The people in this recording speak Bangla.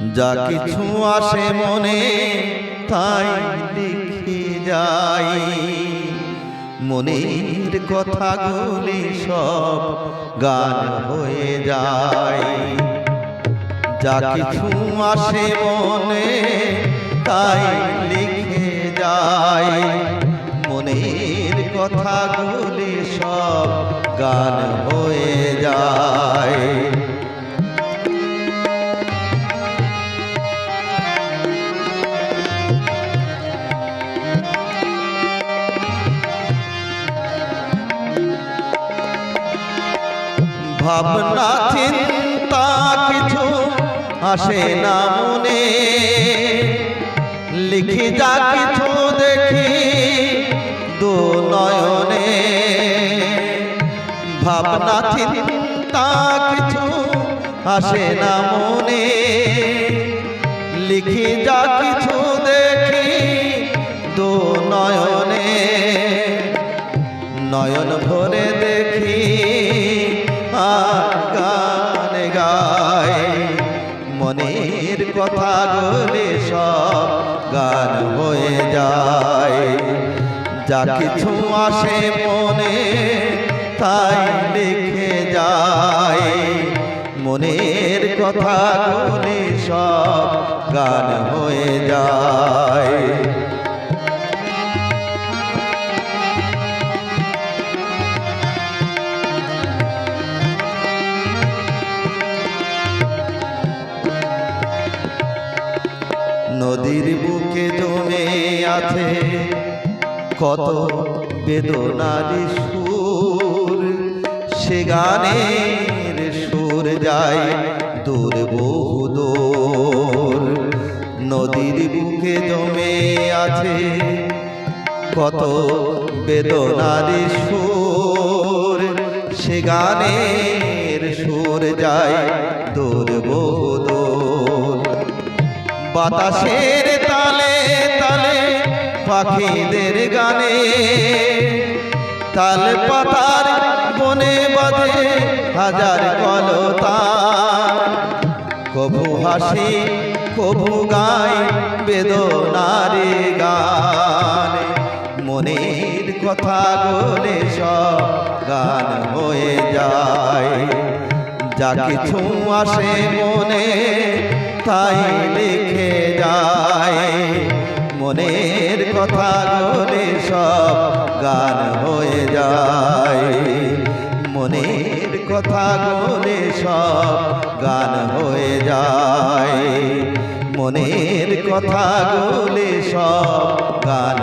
যা কিছু আসে মনে, তাই লিখে যাই। মনের কথাগুলি সব গান হয়ে যায়। যা কিছু আসে মনে, তাই লিখে যায় মনের কথাগুলি সব গান হয়ে যায়। ভাবনা চিন্তা কিছু আসে না মনে। লিখি যা কিছু দেখি দু নয়নে। ভাবনা চিন্তা কিছু আসে না মনে। লিখি যা কিছু দেখি দু নয়নে। নয়ন ভরে গান গাই কথা কথাগুলি সব গান হয়ে যায়। যা কিছু আসে মনে, তাই লিখে যায়। মনের কথাগুলি সব গান হয়ে যায়। নদীর বুকে জমে আছে কত বেদনার সুর। সে গানের সুর যায় দূর নদীর বুকে জমে আছে কত বেদনার সুর। সে গানের সুর যায় বাতাসের তালে তালে পাখিদের গানে। তাল পাতার বনে বাজে হাজার কলতা। কভু হাসি, কভু গাই বেদনারে গান। মনের কথা বলে সব গান হয়ে যায়। যা কিছু আসে মনে, তাই মনের কথা বলে সব গান হয়ে যায়। মনের কথা বলে সব গান হয়ে যায়। মনের কথা গোলে সব গান